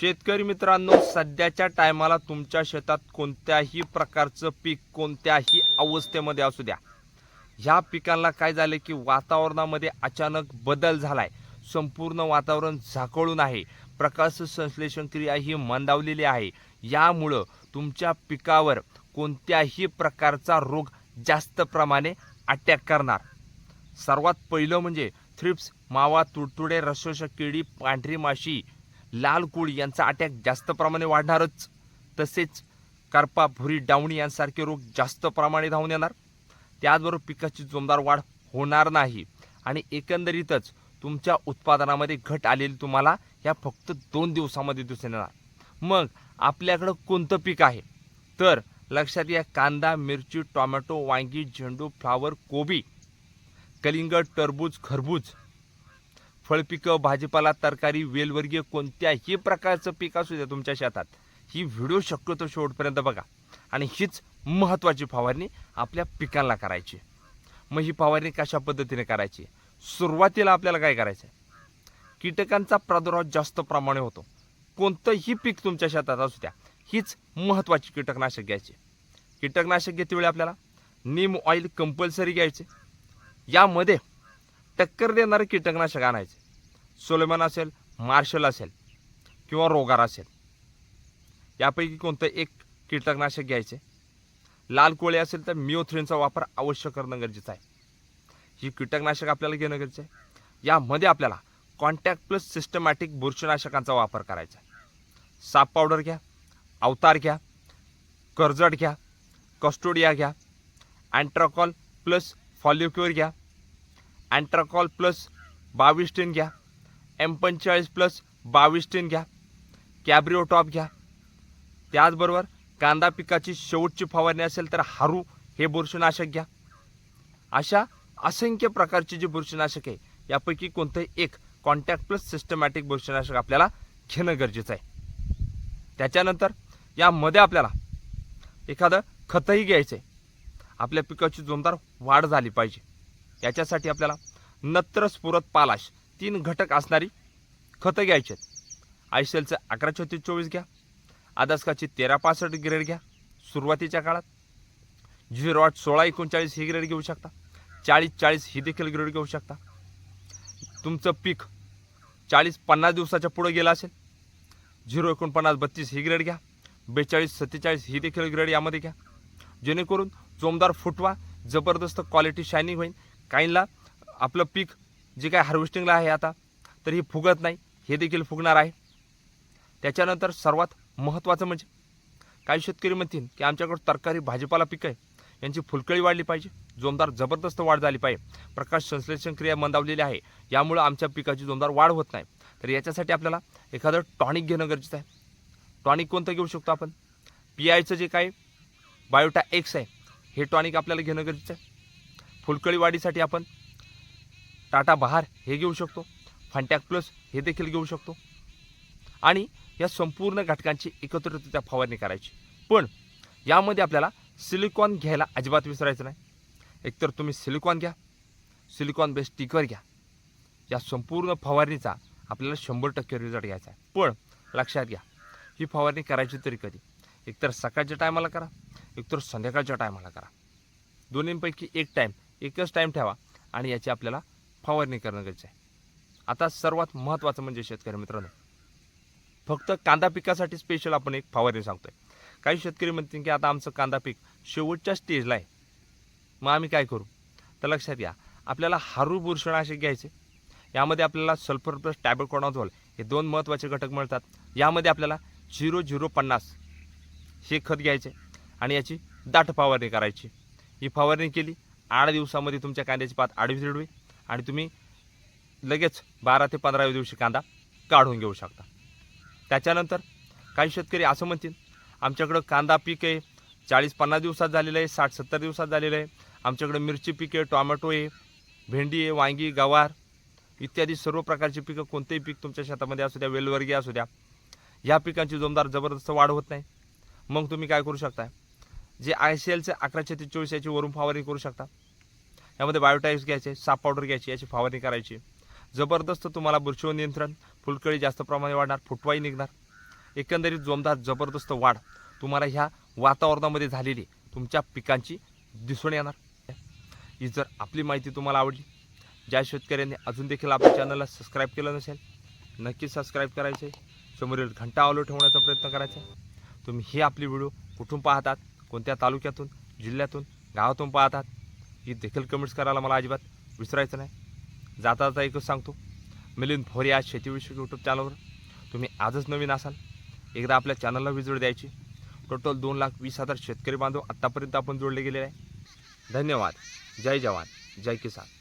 शेतकरी मित्रांनो सध्याच्या टायमाला तुमच्या शेतात कोणत्याही प्रकारचं पीक कोणत्याही अवस्थेमध्ये असू द्या. ह्या पिकांना काय झालं की वातावरणामध्ये अचानक बदल झालाय. संपूर्ण वातावरण झाकळून आहे. प्रकाश संश्लेषण क्रिया ही मंदावलेली आहे. यामुळं तुमच्या पिकावर कोणत्याही प्रकारचा रोग जास्त प्रमाणे अटॅक करणार. सर्वात पहिलं म्हणजे थ्रिप्स मावा तुडतुडे रसोषक किडी पांढरी माशी लाल कुळ यांचा अटॅक जास्त प्रमाणे वाढणारच. तसेच करपा भुरी डावणी यांसारखे रोग जास्त प्रमाणे धावून येणार. त्याचबरोबर पिकाची जोमदार वाढ होणार नाही. आणि एकंदरीतच तुमच्या उत्पादनामध्ये घट आलेली तुम्हाला या फक्त दोन दिवसामध्ये दिसून येणार. मग आपल्याकडं कोणतं पीक आहे? तर लक्षात घ्या कांदा मिरची टोमॅटो वांगी झेंडू फ्लावर कोबी कलिंगड टरबूज खरबूज फळपिकं भाजीपाला तरकारी वेलवर्गीय कोणत्याही प्रकारचं पीक असू द्या तुमच्या शेतात ही व्हिडिओ शक्यतो शेवटपर्यंत बघा. आणि हीच महत्त्वाची फवारणी आपल्या पिकांना करायची. मग ही फवारणी कशा पद्धतीने करायची? सुरुवातीला आपल्याला काय करायचं आहे कीटकांचा प्रादुर्भाव जास्त प्रमाणे होतो. कोणतंही पीक तुमच्या शेतात असू द्या हीच महत्त्वाची कीटकनाशक घ्यायची. कीटकनाशक घेतेवेळी आपल्याला? नीम ऑइल कंपल्सरी घ्यायचे. यामध्ये टक्कर देणारे कीटकनाशक आणायचे. सोलेमन असेल मार्शल असेल किंवा रोगार असेल. यापैकी कोणतं एक कीटकनाशक घ्यायचे? लाल कोळे असेल तर मिओथ्रिनचा वापर अवश्य करणं गरजेचं आहे. ही कीटकनाशक आपल्याला घेणं गरजेचं आहे. यामध्ये आपल्याला कॉन्टॅक्ट प्लस सिस्टमॅटिक बुरशीनाशकांचा वापर करायचा साप पावडर घ्या अवतार घ्या कर्जट घ्या कस्टोडिया घ्या अँट्राकॉल प्लस फॉल्युक्युअर घ्या अँट्राकॉल प्लस बावीस टेन घ्या. एम पंचेचाळीस प्लस बावीस टेन घ्या. कॅब्रिओ टॉप घ्या. त्याचबरोबर कांदा पिकाची शेवटची फवारणी असेल तर हारू हे बुरशीनाशक घ्या. अशा असंख्य प्रकारची जी बुरशीनाशक आहे यापैकी कोणतंही एक कॉन्टॅक्ट प्लस सिस्टमॅटिक बुरशीनाशक आपल्याला घेणं गरजेचं आहे. त्याच्यानंतर यामध्ये आपल्याला एखादं खतही घ्यायचं आहे आपल्या पिकाची जोमदार वाढ झाली पाहिजे. याच्यासाठी आपल्याला नत्र स्फुरत पालाश तीन घटक असणारी खतं घ्यायची आहेत. आयसेलचं अकरा छत्तीस चोवीस घ्या. आदासकाची तेरा पासष्ट ग्रेड घ्या. सुरुवातीच्या काळात झिरो आठ सोळा एकोणचाळीस ही ग्रेड घेऊ शकता. चाळीस चाळीस ही देखील ग्रेड घेऊ शकता. तुमचं पीक चाळीस पन्नास दिवसाच्या पुढं गेलं असेल. झिरो एकोणपन्नास बत्तीस ही ग्रेड घ्या. बेचाळीस सत्तेचाळीस ही देखील ग्रेड यामध्ये घ्या. जेणेकरून जोमदार फुटवा जबरदस्त क्वालिटी शायनिंग होईल. काहींना आपलं पीक जे काय हार्वेस्टिंगला आहे आता तर ही फुगत नाही हे देखील फुगणार आहे. त्याच्यानंतर सर्वात महत्त्वाचं म्हणजे काही शेतकरी म्हणतील की आमच्याकडं तरकारी भाजीपाला पिकं आहे यांची फुलकळी वाढली पाहिजे जोमदार जबरदस्त वाढ झाली पाहिजे. प्रकाश संश्लेषण क्रिया मंदावलेली आहे यामुळं आमच्या पिकाची जोमदार वाढ होत नाही. तर याच्यासाठी आपल्याला एखादं टॉनिक घेणं गरजेचं आहे. टॉनिक कोणतं घेऊ शकतो आपण? पी आयचं जे काय बायोटा एक्स आहे हे टॉनिक आपल्याला घेणं गरजेचं आहे. फुलकळी वाढीसाठी आपण टाटा बहार हे घेऊ शकतो. फंटॅक प्लस हे देखील घेऊ शकतो. आणि या संपूर्ण घटकांची एकत्रितरित्या फवारणी करायची. पण यामध्ये आपल्याला सिलिकॉन घ्यायला अजिबात विसरायचं नाही. एकतर तुम्ही सिलिकॉन घ्या सिलिकॉन बेस्ड टिकर घ्या. या संपूर्ण फवारणीचा आपल्याला शंभर टक्के रिझल्ट घ्यायचा आहे. पण लक्षात घ्या ही फवारणी करायची तरी कधी? एकतर सकाळच्या टायमाला करा एकतर संध्याकाळच्या टायमाला करा. दोन्हींपैकी एक टाईम एकच टाईम ठेवा आणि याची आपल्याला फवारणी करणं गरजेचं आहे. आता सर्वात महत्त्वाचं म्हणजे शेतकरी मित्रांनो फक्त कांदा पिकासाठी स्पेशल आपण एक फवारणी सांगतोय. काही शेतकरी म्हणतील की आता आमचं कांदा पीक शेवटच्या स्टेजला आहे. मग आम्ही काय करू? तर लक्षात घ्या आपल्याला हारू बुरशणाशक घ्यायचे. यामध्ये आपल्याला सल्फर प्लस टॅबेकोणाझोल हे दोन महत्त्वाचे घटक मिळतात. यामध्ये आपल्याला झिरो झिरो पन्नास हे खत घ्यायचे आणि याची दाट फवारणी करायची. ही फवारणी केली आठ दिवसामध्ये तुमच्या कांद्याची पात आडवी तिडवी आणि तुम्ही लगेच बारा ते पंधराव्या दिवशी कांदा काढून घेऊ शकता. त्याच्यानंतर काही शेतकरी असं म्हणतील आमच्याकडं कांदा पीक आहे चाळीस पन्नास दिवसात झालेलं आहे साठ सत्तर दिवसात झालेलं आहे. आमच्याकडं मिरची पीक आहे टोमॅटो आहे भेंडी आहे वांगी गवार इत्यादी सर्व प्रकारची पिकं कोणतेही पीक तुमच्या शेतामध्ये असू द्या वेलवर्गीय असू द्या ह्या पिकांची जोमदार जबरदस्त वाढ होत नाही. मग तुम्ही काय करू शकता जे आय सी एलचे अकराशे ते चोवीस याची वरून फवारणी करू शकता. यामध्ये बायोटाईप्स घ्यायचे साप पावडर घ्यायची याची फवारणी करायची. जबरदस्त तुम्हाला बुरशीवर नियंत्रण फुलकळी जास्त प्रमाणे वाढणार फुटवाई निघणार. एकंदरीत जोमदार जबरदस्त वाढ तुम्हाला ह्या वातावरणामध्ये झालेली तुमच्या पिकांची दिसून येणार. ही जर आपली माहिती तुम्हाला आवडली ज्या शेतकऱ्यांनी अजून देखील आपल्या चॅनलला सबस्क्राईब केलं नसेल नक्की सबस्क्राईब करायचे समोरील घंटा आलो ठेवण्याचा प्रयत्न करायचा. तुम्ही ही आपली व्हिडिओ कुठून पाहतात? कोणत्या तालुक्यातून जिल्ह्यातून गावातून पाहतात? ही देखील कमेंट्स करायला मला अजिबात विसरायचं नाही. जाता जाता एकच सांगतो. मिलिंद भोरे आज शेतीविषयक यूट्यूब चॅनलवर तुम्ही आजच नवीन असाल एकदा आपल्या चॅनलला विजिट द्यायची. टोटल दोन लाख वीस हजार शेतकरी बांधव आत्तापर्यंत आपण जोडले गेलेले आहे. धन्यवाद. जय जवान. जय किसान.